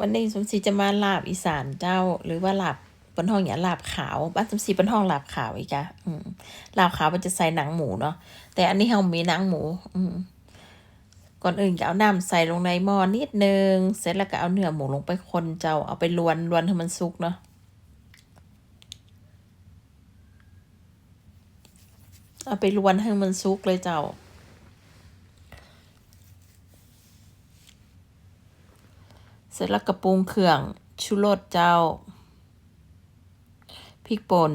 วันนี้สมศรีจะมาลาบอีสานเจ้า หรือว่าลาบปนห้องอย่างลาบขาวบ้านสมศรีเป็นห้องลาบขาวอีกอะลาบขาวมันจะใส่หนังหมูเนาะแต่อันนี้เรามีหนังหมู อืมก่อนอื่นก็เอาน้ำใส่ลงในหม้อนิดนึง เสร็จแล้วก็เอาเนื้อหมูลงไปคนเจ้าเอาไปลวนลวนให้มันสุกเนาะเอาไปลวนให้มันสุกเลยเจ้า เสร็จแล้วกระปรุงเครื่องชูรสเจ้า พริกป่น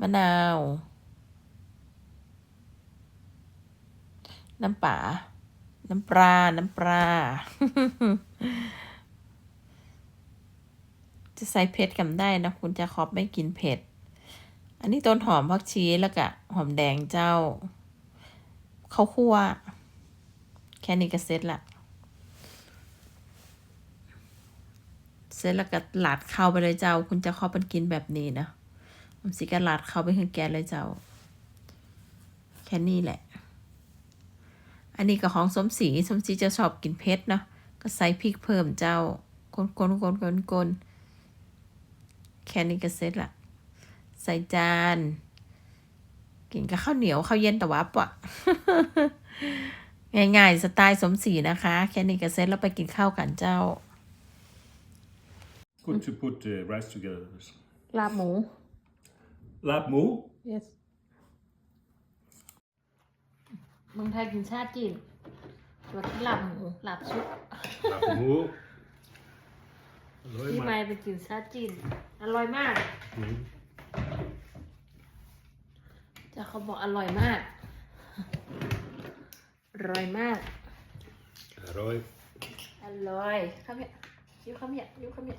มะนาว น้ำป่า น้ำปลา น้ำปลา จะใส่เผ็ดกันได้นะ คุณจะขอบไม่กินเผ็ด อันนี้ต้นหอมผักชีแล้วก็หอมแดงเจ้า เขาคั่วแค่นี้ก็เสร็จละเสร็จแล้วก็หลาดเข้าไปเลยเจ้า คุณจะข้าเป็นกินแบบนี้นะผมสิก็หลาดเข้าไปข้างแกนเลยเจ้า แค่นี้แหละ อันนี้ก็ของสมศรีสมศรีจะชอบกินเผ็ดเนาะก็ใส่พริกเพิ่มเจ้าคนคนคนคนคนแค่นี้ก็เสร็จละใส่จาน กินกับข้าวเหนียวข้าวเย็นตะวับอะง่ายๆ สไตล์สมศรีนะคะ แค่นี้ก็เสร็จแล้วไปกินข้าวกันเจ้า Good to put uh, rice together. ลาบหมู Lap moo. yes เมืองไทยกินชาติจีนเรากินลาบหมูลาบซุป Lap moo. ที่ไม่ไปกินชาติจีน อร่อยมาก Mm. จะเขาบอกอร่อยมาก อร่อยมาก Halløj. อร่อยข้าวเมียยูข้าวเมียยูข้าวเมีย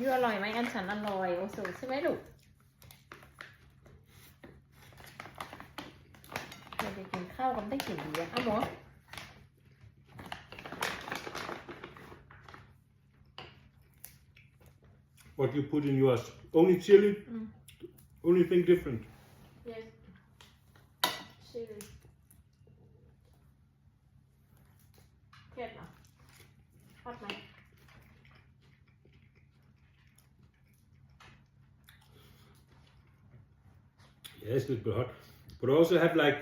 ยูอร่อยไหมอันฉันอร่อยโอ้สูใช่ไหมลูกเราไปกินข้าวกันได้กี่ดีอะเอาหมอ What you put in yours? Only chili? Only thing different. yes chili เผ็ดเหรอทอดไหม Yes, a little bit hot. But also have like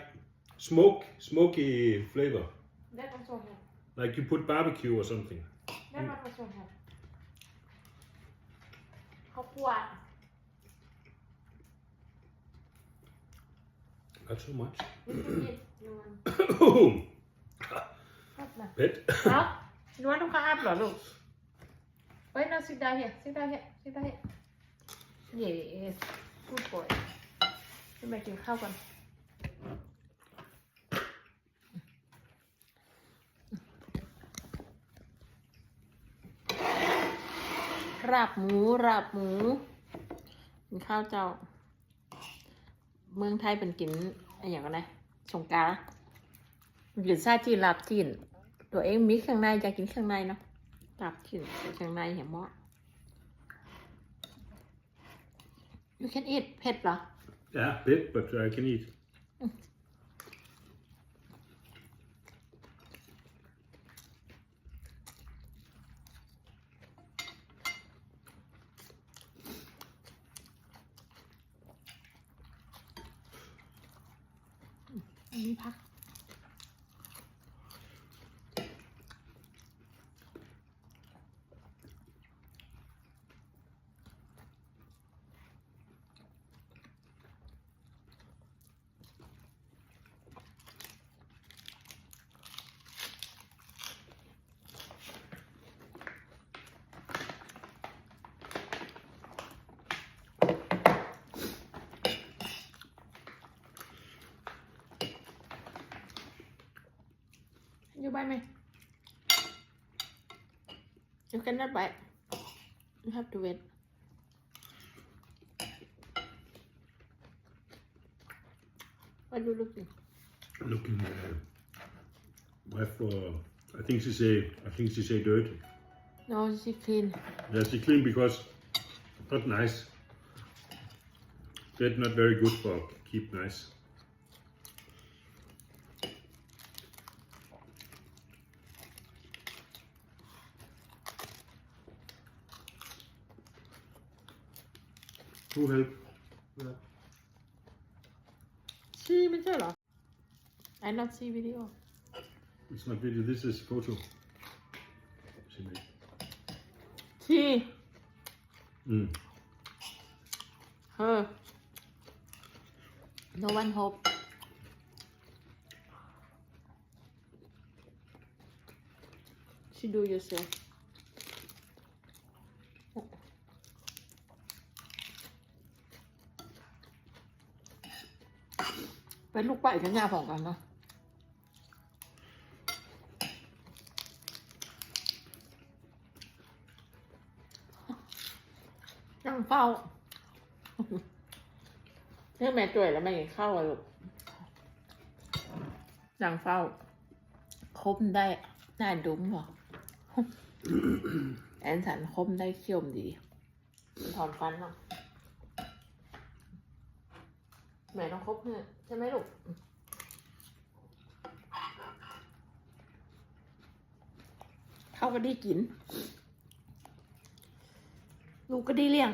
smoke, smoky flavor. that also have Like you put barbecue or something. that one also have ข้าวคั่ว Not so much. นี่คือเผ็ดนวล Oh, ทอด มา pet. เอ้านวลต้องข้าวอัพเหรอลูกเฮ้ย no sit down here sit down here sit down here yes good boy ขึ้นไปกินข้าวก่อนราบหมูราบหมูกินข้าวเจ้า เมืองไทยเป็นกินอะไรอย่างกันนะสงกรารกินซาจีนลาบจีน ตัวเองมีเครื่องในอยากกินเครื่องในเนาะลาบจีนใส่เครื่องในเห็นหมอ you can eat เผ็ดเหรอ Yeah, pet, but I can eat. Mm. อัน You buy me. You cannot buy. You have to wait. What are you looking? Looking, uh, wife for, I think she say, I think she say dirty. No, she clean. Yeah, she clean because not nice. That not very good for keep nice. Who help? Yeah. ชีไม่ใช่เหรอ I not see video It's not video. This is photo. She made. ชี Mm. her no one hope she do yourself เป็นลูกไปกันยาของกันนะนั่งเฝ้าเรื่องแม่จ่วยแล้วแม่กินข้าอะลูกนั่งเฝ้าคบได้หน้าดุ้มเหรอแอนสันคบได้เขี้ยมดีถอนฟันเนาะแม่ต้องคบเนี่ยใช่ไหมลูกเขาก็ได้กิน ลูกก็ได้เลี้ยง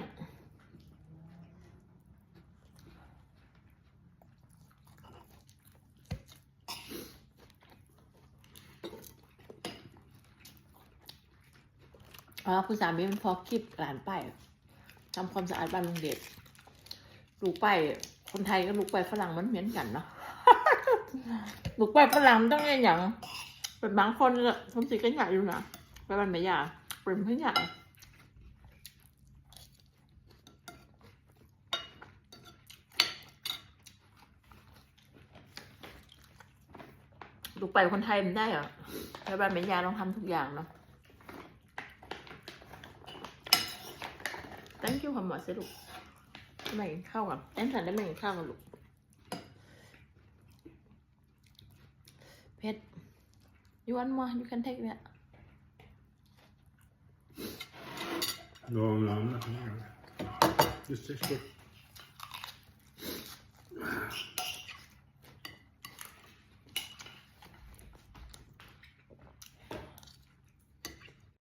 อ๋อ คุณสามีมันพอคลิปหลานไปทำความสะอาดบ้านลุงเดช ลูกไปคนไทยกับลูกไปฝรั่งมันเหมือนกันเนาะลูกไปฝรั่งต้องอย่างอย่างเป็นบางคนก็ผมสิก็ใหญ่อยู่นะไปบ้านแม่ยาเป็นเพื่อนใหญ่ลูกไปคนไทยมันได้เหรอไปบ้านแม่ยาต้องทำทุกอย่างเนาะ thank you ค่ะหมอสิลูก แม่งข้าวกัอนแอมสันได้แบ่งข้าวกันลูกเพชรยูอันมายูคันเทคเนี่ย No, no, no. Just taste it.